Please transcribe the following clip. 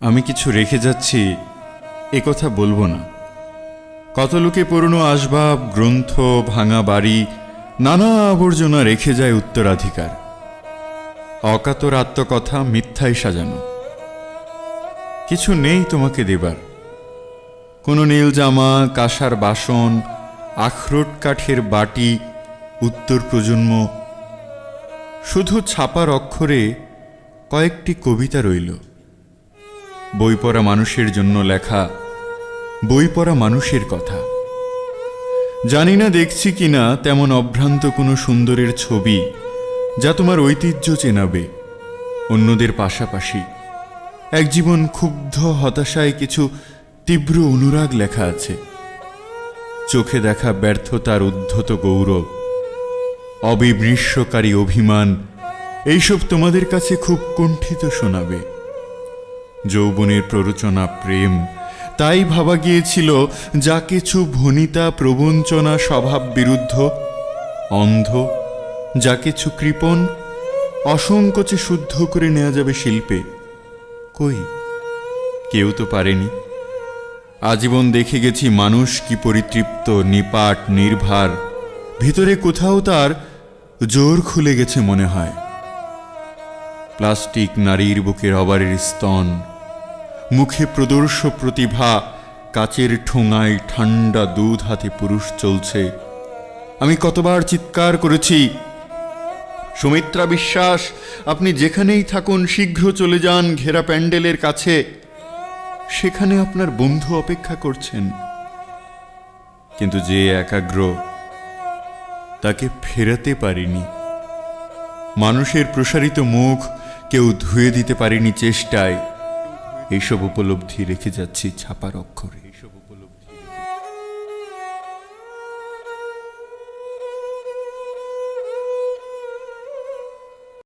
আমি কিছু রেখে যাচ্ছি, এ কথা বলব না। কত লোকে পুরনো আসবাব, গ্রন্থ, ভাঙা বাড়ি, নানা আবর্জনা রেখে যায় উত্তরাধিকার। অকাতর আত্মকথা মিথ্যায় সাজানো। কিছু নেই তোমাকে দেবার। কোনো নীল জামা, কাঁসার বাসন, আখরোট কাঠের বাটি, উত্তর প্রজন্ম। শুধু ছাপার অক্ষরে কয়েকটি কবিতা রইল। বই পড়া মানুষের জন্য লেখা বই পড়া মানুষের কথা। জানি না দেখছি কিনা তেমন অভ্রান্ত কোনো সুন্দরের ছবি যা তোমার ঐতিহ্য চেনাবে। অন্যদের পাশাপাশি এক জীবন ক্ষুব্ধ, হতাশায় কিছু তীব্র অনুরাগ লেখা আছে। চোখে দেখা ব্যর্থতার উদ্ধত গৌরব অবিমৃষ্যকারী অভিমান, এইসব তোমাদের কাছে খুব কুণ্ঠিত শোনাবে। যৌবনের প্ররোচনা প্রেম। তাই ভাবা গিয়েছিল, যা কিছু ভনিতা প্রবঞ্চনা স্বভাব বিরুদ্ধ, অন্ধ, যা কিছু কৃপণ, অসংকোচে শুদ্ধ করে নেওয়া যাবে শিল্পে। কই? কেউ তো পারেনি। আজীবন দেখে গেছি মানুষ কি পরিতৃপ্ত, নিপাট, নির্ভার। ভিতরে কোথাও তার জোর খুলে গেছে মনে হয়। প্লাস্টিক নারীর বুকের অবারের স্তন, মুখে প্রদর্শ প্রতিভা, কাচের ঠোঙায় ঠান্ডা দুধ হাতে পুরুষ চলছে। আমি কতবার চিৎকার করেছি, সুমিত্রা বিশ্বাস, আপনি যেখানেই থাকুন, শীঘ্র চলে যান ঘেরা প্যান্ডেলের কাছে। সেখানে আপনার বন্ধু অপেক্ষা করছেন। কিন্তু যে একাগ্র, তাকে ফেরাতে পারিনি। মানুষের প্রসারিত মুখ কেউ ধুয়ে দিতে পারেনি চেষ্টায়। এইসব উপলব্ধি রেখে যাচ্ছি ছাপার অক্ষরে। এইসব উপলব্ধি